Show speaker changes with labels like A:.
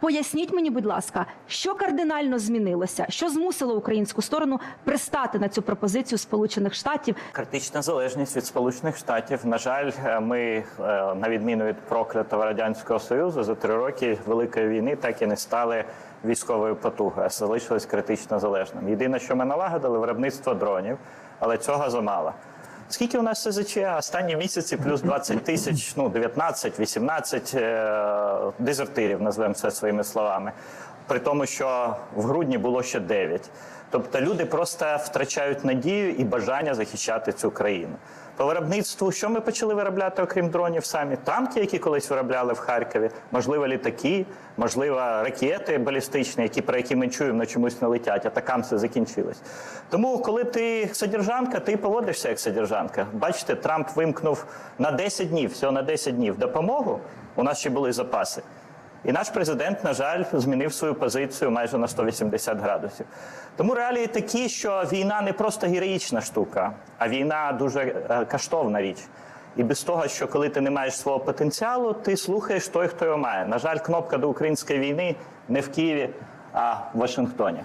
A: Поясніть мені, будь ласка, що кардинально змінилося, що змусило українську сторону пристати на цю пропозицію Сполучених Штатів?
B: Критична залежність від Сполучених Штатів. На жаль, е, ми е, на відміну від проклятого радянського союзу за три роки великої війни так і не стали військовою потугою, а залишились критично залежним. Єдине, що ми налагодили, виробництво дронів, але цього замало. Скільки у нас СЗЧ? Останні місяці плюс 20 тисяч, ну 19, 18 е, дезертирів, назвемо це своїми словами. При тому, що в грудні було ще 9. Тобто люди просто втрачають надію і бажання захищати цю країну. По виробництву, що ми почали виробляти, окрім дронів, самі танки, які колись виробляли в Харкові, можливо, літаки, можливо, ракети балістичні, які про які ми чуємо, на чомусь не летять, а такам все закінчилось. Тому, коли ти содержанка, ти поводишся як содержанка. Бачите, Трамп вимкнув на 10 днів, всього на 10 днів допомогу. У нас ще були запаси. І наш президент, на жаль, змінив свою позицію майже на 180 градусів. Тому реалії такі, що війна не просто героїчна штука, а війна дуже е, коштовна річ. І без того, що коли ти не маєш свого потенціалу, ти слухаєш той, хто його має. На жаль, кнопка до української війни не в Києві, а в Вашингтоні.